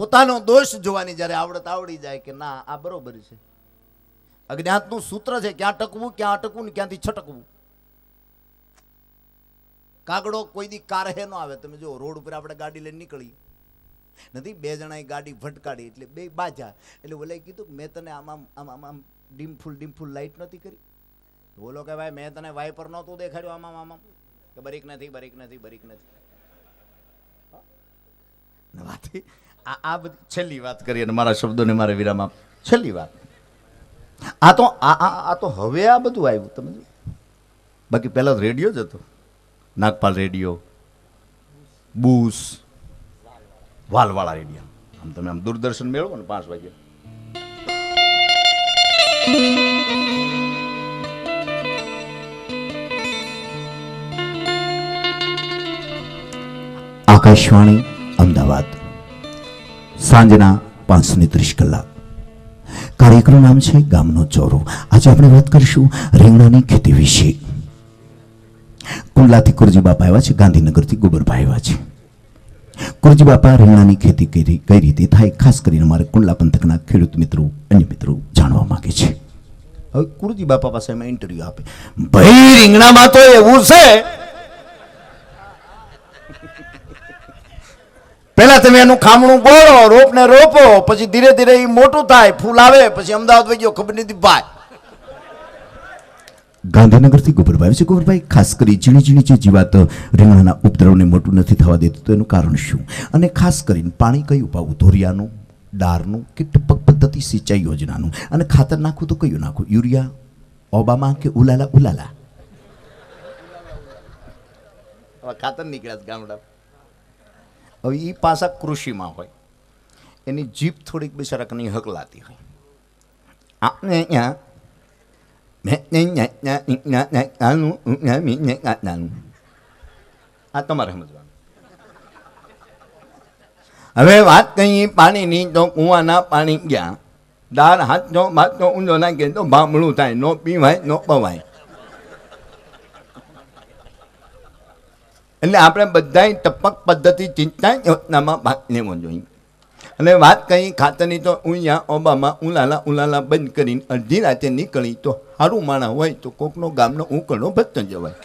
પોતાનો દોષ જોવાની જ્યારે આવડત આવડી જાય કે ના, આ બરોબર છે. અજ્ઞાતનું સૂત્ર છે, ક્યાં ટકવું, ક્યાં અટકવું ને ક્યાંથી છટકવું. કાગડો કોઈ દી કારહે ન આવે. તમે જો રોડ ઉપર આપણે ગાડી લઈને નીકળી. નથી, બે જણાએ ગાડી ભટકાડી એટલે બે બાજા. એટલે ઓલે કીધું મેં તને આમ આમ આમ આમ ડીમફુલ ડીમફુલ લાઇટ નથી કરી. બોલો કે ભાઈ, મેં તને વાઇપર નહોતું દેખાડ્યું આમ આમ આમ કે બરીક નથી બરીક નથી બરીક નથી. આ આ બધી, છેલ્લી વાત કરી અને મારા શબ્દોને મારે વિરામ આપ છેલ્લી વાત. આ તો, આ આ તો હવે આ બધું આવ્યું, તમે બાકી પહેલાં રેડિયો જ હતો. નાગપાલ રેડિયો, બુસ, વાલવાળા રેડિયો. આમ તમે આમ દૂરદર્શન મેળવો ને પાંચ વાગે આકાશવાણી, અમદાવાદ. સાંજના પાંચને ત્રીસ કલાક. કાર્યક્રમ નામ છે ગામનો ચોરો. આજે આપણે વાત કરીશું રીંગણાની ખેતી વિશે. કુંડલાથી કુરજી બાપા આવ્યા છે, ગાંધીનગરથી ગોબરભાઈ આવ્યા છે. કુરજી બાપા રીંગણાની ખેતી કઈ રીતે થાય? ખાસ કરીને મારે કુંડલા પંથકના ખેડૂત મિત્રો, અન્ય મિત્રો જાણવા માગે છે. હવે કુરજી બાપા પાસે મેં ઇન્ટરવ્યુ આપે ભાઈ, રીંગણામાં તો એવું છે પેલા તમે એનું ખામણું બોળો રોપને રોપો પછી ધીરે ધીરે એ મોટું થાય ફૂલ આવે પછી અમદાવાદ વહી ગયો ખબર નથી ભાઈ. ગાંધીનગરથી ગોબરભાઈ છે ગોબરભાઈ? ખાસ કરી ઝીણી ઝીણી જે જીવાત રીંગણાના ઉપદ્રવને મોટું નથી થવા દેતું તો એનું કારણ શું? અને ખાસ કરીને પાણી કયું પાવું ધોરિયાનું ડારનું કે ટપક પદ્ધતિ સિંચાઈ યોજનાનું? અને ખાતર નાખવું તો કયું નાખવું? યુરિયા ઓબામા કે ઉલાલા ઉલાલા? હવે ખાતર નીકળ્યા ગામડા. હવે એ પાછા કૃષિમાં હોય. એની જીભ થોડીક બિચારાકની હકલાતી હોય. આપણે અહીંયા આ તમારે સમજવાનું. હવે વાત કઈ પાણીની, તો કુવાના પાણી ગયા. દાળ હાથનો, ભાતનો ઊંધો નાખે તો ભામણું થાય, નો પીવાય, નો પવાય. એટલે આપણે બધાય ટપક પદ્ધતિ ચિંતા યોજનામાં ભાગ લેવો જોઈએ. અને વાત કહી ખાતરની તો ઉયા, ઓબામાં, ઉલાલા ઉલાલા બંધ કરીને અડધી રાતે નીકળી તો સારું માણા હોય તો કોકનો ગામનો ઉકળો ભજતો જવાય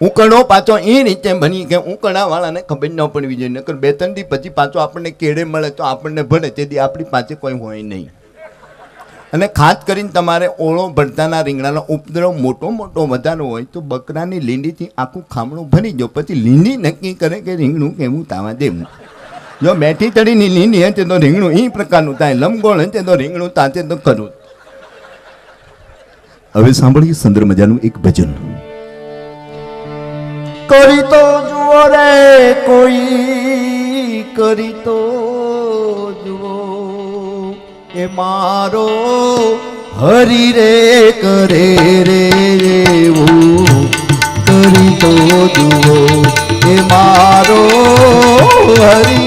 ઉકળો પાછો એ રીતે બની કે ઉકળાવાળાને ખબર ન પડવી જોઈએ, નકર બે ત્રણ દી પછી પાછો આપણને કેળે મળે તો આપણને ભળે તેથી આપણી પાસે કોઈ હોય નહીં. અને ખાસ કરીને તમારે ઓળો ભરતાના રીંગણાનો ઉપદ્રવ મોટો મોટો વધારો હોય તો બકરાની લીંડીથી આખું ખામણું ભરી દો. પછી લીંડી નક્કી કરે કે રીંગણું કેવું તાવા દેવું. જો મેઠી તળીની લીંડી હશે તો રીંગણું એ પ્રકારનું થાય. લંબગોળ હશે તો રીંગણું તાતે તો ખરું. હવે સાંભળીએ સુંદર મજાનું એક ભજન. કરી તો જુઓ રે કોઈ કરી તો એ મારો હરી રે કરે રે એવું કરી તો જુઓ એ મારો હરી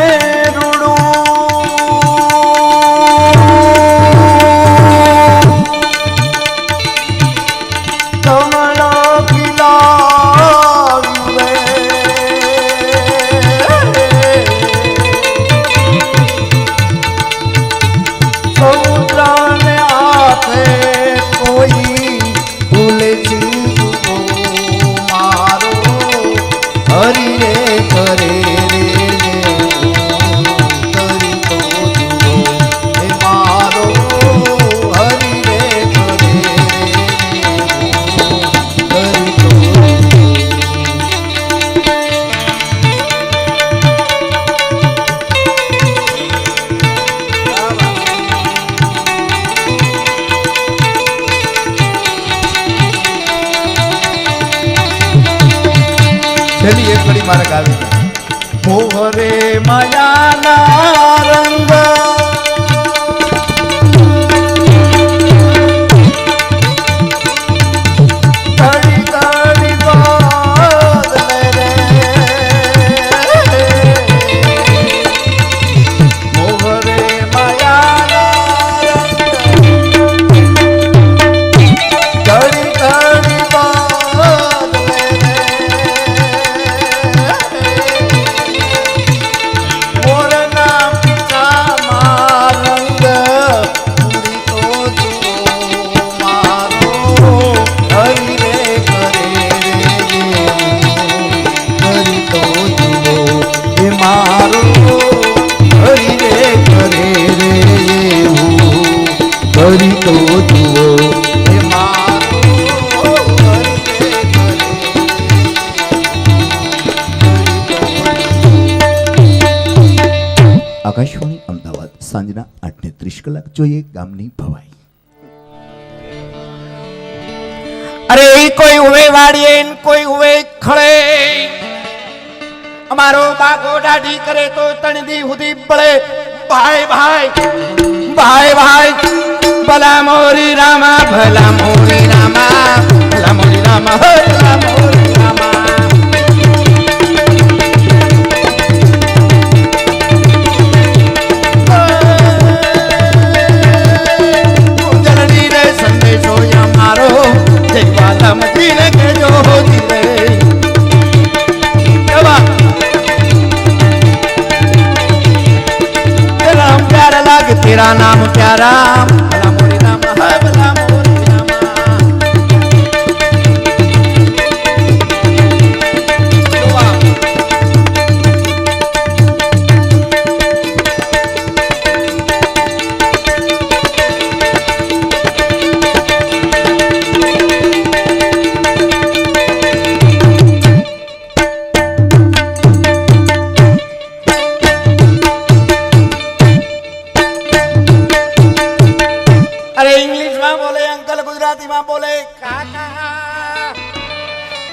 ¡Gracias! না જુઓ એ આકાશવાણી અમદાવાદ સાંજના આઠને ત્રીસ કલાક જોઈએ ગામની ભવાઈ. અરે કોઈ ઉવે વાળીએ ને કોઈ ઉવે ખળે. અમારો બાગો દાઢી કરે તો તણદી હુધી પડે ભાઈ ભાઈ ભાઈ ભાઈ. ભલા મોરી રામા ભલા મોરી રામા ભલા મોરી રામા હે ભલા મોરી રામા જલડી રે સંદેશો અમારો જય વાલમજી ને કેજો ધીરે એવા तेरा नाम प्यारा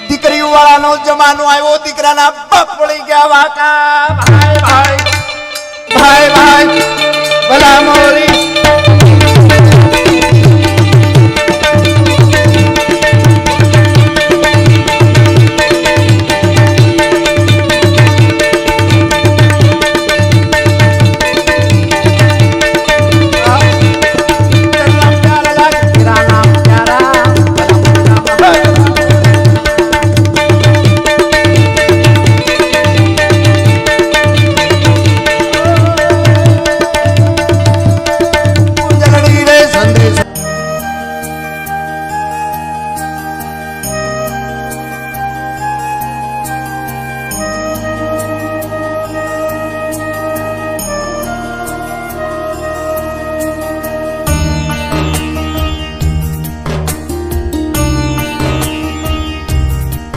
બોલે વાળા નો જમાનો આવ્યો, દીકરાના બાપ પડી ગયા વાકા. ભાઈ ભાઈ ભાઈ ભાઈ, ભલા મોરી.